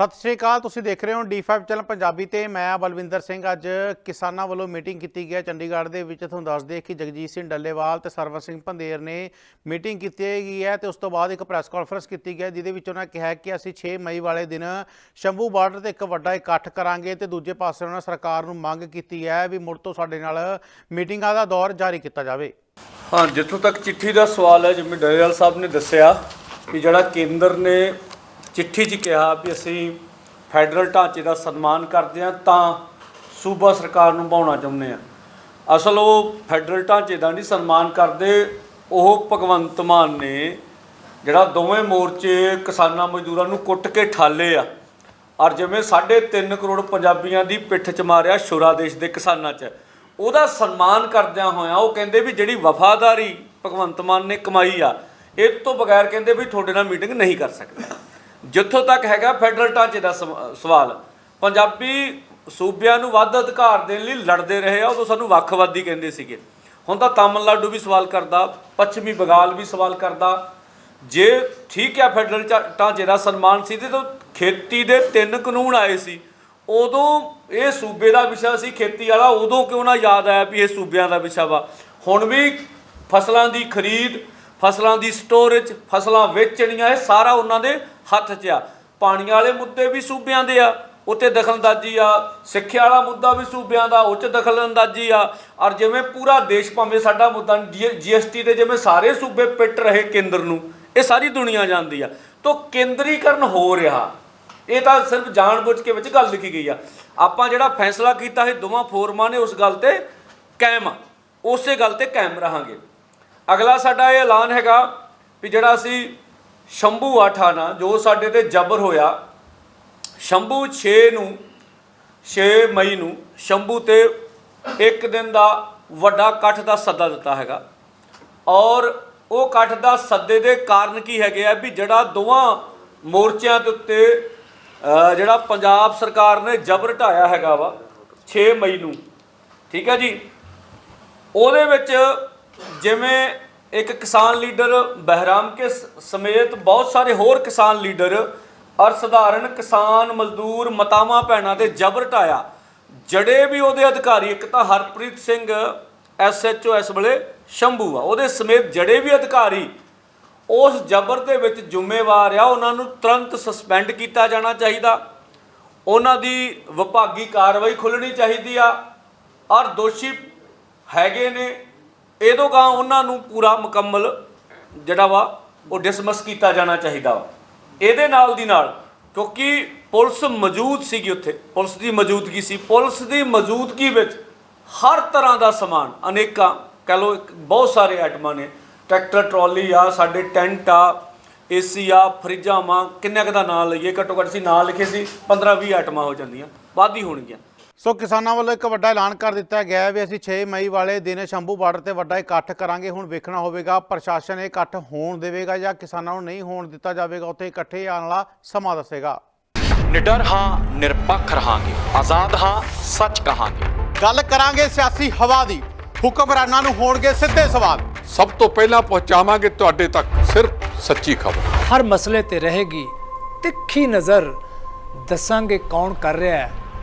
ਸਤਿ ਸ਼੍ਰੀ ਅਕਾਲ, ਤੁਸੀਂ ਦੇਖ ਰਹੇ ਹੋ D5 ਚੈਨਲ ਪੰਜਾਬੀ ਤੇ ਮੈਂ ਬਲਵਿੰਦਰ ਸਿੰਘ। ਅੱਜ ਕਿਸਾਨਾਂ ਵੱਲੋਂ ਮੀਟਿੰਗ ਕੀਤੀ ਗਈ ਹੈ ਚੰਡੀਗੜ੍ਹ ਦੇ ਵਿੱਚ। ਤੁਹਾਨੂੰ ਦੱਸ ਦਈਏ ਕਿ ਜਗਜੀਤ ਸਿੰਘ ਡੱਲੇਵਾਲ ਤੇ ਸਰਵਨ ਸਿੰਘ ਭੰਦੇਰ ਨੇ ਮੀਟਿੰਗ ਕੀਤੀ ਗਈ ਹੈ ਤੇ ਉਸ ਤੋਂ ਬਾਅਦ ਇੱਕ ਪ੍ਰੈਸ ਕਾਨਫਰੰਸ ਕੀਤੀ ਗਈ ਜਿਹਦੇ ਵਿੱਚ ਉਹਨਾਂ ਕਿਹਾ ਕਿ ਅਸੀਂ 6 ਮਈ ਵਾਲੇ ਦਿਨ ਸ਼ੰਭੂ ਬਾਰਡਰ ਤੇ ਇੱਕ ਵੱਡਾ ਇਕੱਠ ਕਰਾਂਗੇ ਤੇ ਦੂਜੇ ਪਾਸੇ ਉਹਨਾਂ ਸਰਕਾਰ ਨੂੰ ਮੰਗ ਕੀਤੀ ਹੈ ਵੀ ਮੁੜ ਤੋਂ ਸਾਡੇ ਨਾਲ ਮੀਟਿੰਗਾਂ ਦਾ ਦੌਰ ਜਾਰੀ ਕੀਤਾ ਜਾਵੇ। ਹਾਂ, ਜਿੱਥੋਂ ਤੱਕ ਚਿੱਠੀ ਦਾ ਸਵਾਲ ਹੈ, ਜਿਵੇਂ ਡੱਲੇਵਾਲ ਸਾਹਿਬ ਨੇ ਦੱਸਿਆ ਕਿ ਜਿਹੜਾ ਕੇਂਦਰ ਨੇ ਚਿੱਠੀ 'ਚ ਕਿਹਾ ਵੀ ਅਸੀਂ ਫੈਡਰਲ ਢਾਂਚੇ ਦਾ ਸਨਮਾਨ ਕਰਦੇ ਹਾਂ ਤਾਂ ਸੂਬਾ ਸਰਕਾਰ ਨੂੰ ਬਾਉਣਾ ਚਾਹੁੰਦੇ ਆ ਅਸਲ ਉਹ ਫੈਡਰਲ ਢਾਂਚੇ ਦਾ ਨਹੀਂ ਸਨਮਾਨ ਕਰਦੇ, ਉਹ ਭਗਵੰਤ ਮਾਨ ਨੇ ਜਿਹੜਾ ਦੋਵੇਂ ਮੋਰਚੇ ਕਿਸਾਨਾਂ ਮਜ਼ਦੂਰਾਂ ਨੂੰ ਕੁੱਟ ਕੇ ਠਾਲੇ ਆ ਔਰ ਜਿਵੇਂ 3.5 ਕਰੋੜ ਪੰਜਾਬੀਆਂ ਦੀ ਪਿੱਠ 'ਚ ਮਾਰਿਆ ਸ਼ੁਰਾ ਦੇਸ਼ ਦੇ ਕਿਸਾਨਾਂ 'ਚ, ਉਹਦਾ ਸਨਮਾਨ ਕਰਦਿਆਂ ਹੋਇਆਂ ਉਹ ਕਹਿੰਦੇ ਵੀ ਜਿਹੜੀ ਵਫਾਦਾਰੀ ਭਗਵੰਤ ਮਾਨ ਨੇ ਕਮਾਈ ਆ, ਇਹ ਤੋਂ ਬਗੈਰ ਕਹਿੰਦੇ ਵੀ ਤੁਹਾਡੇ ਨਾਲ ਮੀਟਿੰਗ ਨਹੀਂ ਕਰ ਸਕਦੇ। ਜਿੱਥੋਂ ਤੱਕ ਹੈਗਾ ਫੈਡਰਲ ਢਾਂਚੇ ਦਾ ਸਵ- ਸਵਾਲ। ਪੰਜਾਬੀ ਸੂਬਿਆਂ ਨੂੰ ਵੱਧ ਅਧਿਕਾਰ ਦੇਣ ਲਈ ਲੜਦੇ ਰਹੇ ਆ ਉਦੋਂ ਸਾਨੂੰ ਵੱਖਵਾਦੀ ਕਹਿੰਦੇ ਸੀਗੇ। ਹੁਣ ਤਾਂ ਤਾਮਿਲਨਾਡੂ ਵੀ ਸਵਾਲ ਕਰਦਾ, ਪੱਛਮੀ ਬੰਗਾਲ ਵੀ ਸਵਾਲ ਕਰਦਾ। ਜੇ ਠੀਕ ਹੈ ਫੈਡਰਲ ਢਾ- ਢਾਂਚੇ ਦਾ ਸਨਮਾਨ ਸੀ ਤੇ ਖੇਤੀ ਦੇ ਤਿੰਨ ਕਾਨੂੰਨ ਆਏ ਸੀ। ਉਦੋਂ ਇਹ ਸੂਬੇ ਦਾ ਵਿਸ਼ਾ ਸੀ ਖੇਤੀ ਵਾਲਾ, ਉਦੋਂ ਕਿਉਂ ਨਾ ਯਾਦ ਆਇਆ ਵੀ ਇਹ ਸੂਬਿਆਂ ਦਾ ਵਿਸ਼ਾ ਵਾ। ਹੁਣ ਵੀ ਫਸਲਾਂ ਦੀ ਖਰੀਦ, ਫਸਲਾਂ ਦੀ ਸਟੋਰੇਜ, ਫਸਲਾਂ ਵੇਚਣੀਆਂ, ਇਹ ਸਾਰਾ ਉਹਨਾਂ ਦੇ ਹੱਥ 'ਚ ਆ। ਪਾਣੀਆਂ ਵਾਲੇ ਮੁੱਦੇ ਵੀ ਸੂਬਿਆਂ ਦੇ ਆ। ਉੱਤੇ ਦਖਲਅੰਦਾਜ਼ੀ ਆ। ਸਿੱਖਿਆ ਵਾਲਾ ਮੁੱਦਾ ਵੀ ਸੂਬਿਆਂ ਦਾ, ਉੱਚ ਦਖਲਅੰਦਾਜ਼ੀ ਆ। ਔਰ ਜਿਵੇਂ ਪੂਰਾ ਦੇਸ਼ ਭਾਵੇਂ ਸਾਡਾ ਮੁੱਦਾ ਜੀਐਸਟੀ ਦੇ ਜਿਵੇਂ ਸਾਰੇ ਸੂਬੇ ਪਿੱਟ ਰਹੇ ਕੇਂਦਰ ਨੂੰ, ਇਹ ਸਾਰੀ ਦੁਨੀਆ ਜਾਣਦੀ ਆ। ਤੋਂ ਕੇਂਦਰੀਕਰਨ ਹੋ ਰਿਹਾ। ਇਹ ਤਾਂ ਸਿਰਫ ਜਾਣਬੁੱਝ ਕੇ ਵਿੱਚ ਗੱਲ ਲਿਖੀ ਗਈ ਆ। ਆਪਾਂ ਜਿਹੜਾ ਫੈਸਲਾ ਕੀਤਾ ਹੈ ਦੋਵਾਂ ਫੋਰਮਾਂ ਨੇ ਉਸ ਗੱਲ ਤੇ ਕਾਇਮ ਆ। ਉਸੇ ਗੱਲ ਤੇ ਕਾਇਮ ਰਹਾਂਗੇ। ਅਗਲਾ ਸਾਡਾ ਇਹ ਐਲਾਨ ਹੈਗਾ ਵੀ ਜਿਹੜਾ ਅਸੀਂ ਸ਼ੰਭੂ ਆਠਾਣਾ ਜੋ ਸਾਡੇ ਤੇ ਜ਼ਬਰ ਹੋਇਆ, ਸ਼ੰਭੂ 6 ਨੂੰ 6 ਮਈ ਨੂੰ ਸ਼ੰਭੂ ਤੇ ਇੱਕ ਦਿਨ ਦਾ ਵੱਡਾ ਇਕੱਠ ਦਾ ਸੱਦਾ ਦਿੱਤਾ ਹੈਗਾ। ਔਰ ਉਹ ਇਕੱਠ ਦਾ ਸੱਦੇ ਦੇ ਕਾਰਨ ਕੀ ਹੈਗੇ ਆ ਵੀ ਜਿਹੜਾ ਦੋਵਾਂ ਮੋਰਚਿਆਂ ਦੇ ਉੱਤੇ ਜਿਹੜਾ ਪੰਜਾਬ ਸਰਕਾਰ ਨੇ ਜ਼ਬਰ ਢਾਇਆ ਹੈਗਾ ਵਾ 6 ਮਈ ਨੂੰ, ਠੀਕ ਹੈ ਜੀ? ਉਹਦੇ ਵਿੱਚ ਜਿਵੇਂ ਇੱਕ ਕਿਸਾਨ ਲੀਡਰ ਬਹਿਰਾਮ ਕੇ ਸਮੇਤ ਬਹੁਤ ਸਾਰੇ ਹੋਰ ਕਿਸਾਨ ਲੀਡਰ ਔਰ ਸਧਾਰਨ ਕਿਸਾਨ ਮਜ਼ਦੂਰ ਮਤਾਵਾਂ ਭੈਣਾਂ ਤੇ ਜ਼ਬਰ ਢਾਇਆ ਜੜੇ ਵੀ ਉਹਦੇ ਅਧਿਕਾਰੀ, ਇੱਕ ਤਾਂ ਹਰਪ੍ਰੀਤ ਸਿੰਘ ਐਸਐਚਓ ਇਸ ਵੇਲੇ ਸ਼ੰਭੂ ਆ। ਉਹਦੇ ਸਮੇਤ ਜੜੇ ਵੀ ਅਧਿਕਾਰੀ, ਉਸ ਜ਼ਬਰ ਦੇ ਵਿੱਚ ਜ਼ਿੰਮੇਵਾਰ ਆ। ਉਹਨਾਂ ਨੂੰ ਤੁਰੰਤ ਸਸਪੈਂਡ ਕੀਤਾ ਜਾਣਾ ਚਾਹੀਦਾ। ਉਹਨਾਂ ਦੀ ਵਿਭਾਗੀ ਕਾਰਵਾਈ ਖੁੱਲਣੀ ਚਾਹੀਦੀ ਆ। ਔਰ ਦੋਸ਼ੀ ਹੈਗੇ ਨੇ। ਇਹਦੋਂ ਗਾਂ ਉਹਨਾਂ ਨੂੰ ਪੂਰਾ ਮੁਕੰਮਲ ਜਿਹੜਾ ਵਾ, ਉਹ ਡਿਸਮਿਸ ਕੀਤਾ ਜਾਣਾ ਚਾਹੀਦਾ ਵਾ। ਇਹਦੇ ਨਾਲ ਦੀ ਨਾਲ, ਕਿਉਂਕਿ ਪੁਲਿਸ ਮੌਜੂਦ ਸੀਗੀ ਉੱਥੇ, ਪੁਲਿਸ ਦੀ ਮੌਜੂਦਗੀ ਸੀ। ਪੁਲਿਸ ਦੀ ਮੌਜੂਦਗੀ ਵਿੱਚ ਹਰ ਤਰ੍ਹਾਂ ਦਾ ਸਮਾਨ, ਅਨੇਕਾਂ, ਕਹ ਲਓ ਬਹੁਤ ਸਾਰੇ ਆਈਟਮਾਂ ਨੇ। ਟਰੈਕਟਰ, ਟਰਾਲੀ ਆ, ਸਾਡੇ ਟੈਂਟ ਆ, ਏਸੀ ਆ, ਫਰਿੱਜਾਂ ਵਾਂ ਕਿੰਨੇ ਕੁ ਦਾ ਨਾਂ ਲਈਏ, ਘੱਟੋ ਘੱਟ ਸੀ ਨਾਂ ਲਿਖੇ ਸੀ 15 20 ਆਈਟਮਾਂ ਹੋ ਜਾਂਦੀਆਂ, ਵੱਧ ਹੋਣਗੀਆਂ। ਸੋ ਕਿਸਾਨਾਂ ਵੱਲੋਂ ਇੱਕ ਵੱਡਾ ਐਲਾਨ ਕਰ ਦਿੱਤਾ ਗਿਆ ਹੈ ਵੀ ਅਸੀਂ 6 ਮਈ ਵਾਲੇ ਦਿਨ ਸ਼ੰਭੂ ਬਾਰਡਰ ਤੇ ਵੱਡਾ ਇਕੱਠ ਕਰਾਂਗੇ। ਹੁਣ ਵੇਖਣਾ ਹੋਵੇਗਾ ਪ੍ਰਸ਼ਾਸਨ ਇਹ ਇਕੱਠ ਹੋਣ ਦੇਵੇਗਾ ਜਾਂ ਕਿਸਾਨਾਂ ਨੂੰ ਨਹੀਂ ਹੋਣ ਦਿੱਤਾ ਜਾਵੇਗਾ ਉੱਥੇ ਇਕੱਠੇ ਆਉਣ ਵਾਲਾ ਸਮਾਂ ਦੱਸੇਗਾ। ਨਿਡਰ ਹਾਂ ਨਿਰਪੱਖ ਰਹਾਂਗੇ। ਆਜ਼ਾਦ ਹਾਂ ਸੱਚ ਕਹਾਂਗੇ। ਗੱਲ ਕਰਾਂਗੇ ਸਿਆਸੀ ਹਵਾ ਦੀ। ਹੁਕਮਰਾਨਾਂ ਨੂੰ ਹੋਣਗੇ ਸਿੱਧੇ ਸਵਾਲ। ਸਭ ਤੋਂ ਪਹਿਲਾਂ ਪਹੁੰਚਾਵਾਂਗੇ ਤੁਹਾਡੇ ਤੱਕ ਸਿਰਫ ਸੱਚੀ ਖਬਰ। ਹਰ ਮਸਲੇ ਤੇ ਰਹੇਗੀ ਤਿੱਖੀ ਨਜ਼ਰ। ਦੱਸਾਂਗੇ ਕੌਣ ਕਰ ਰਿਹਾ ਹੈ।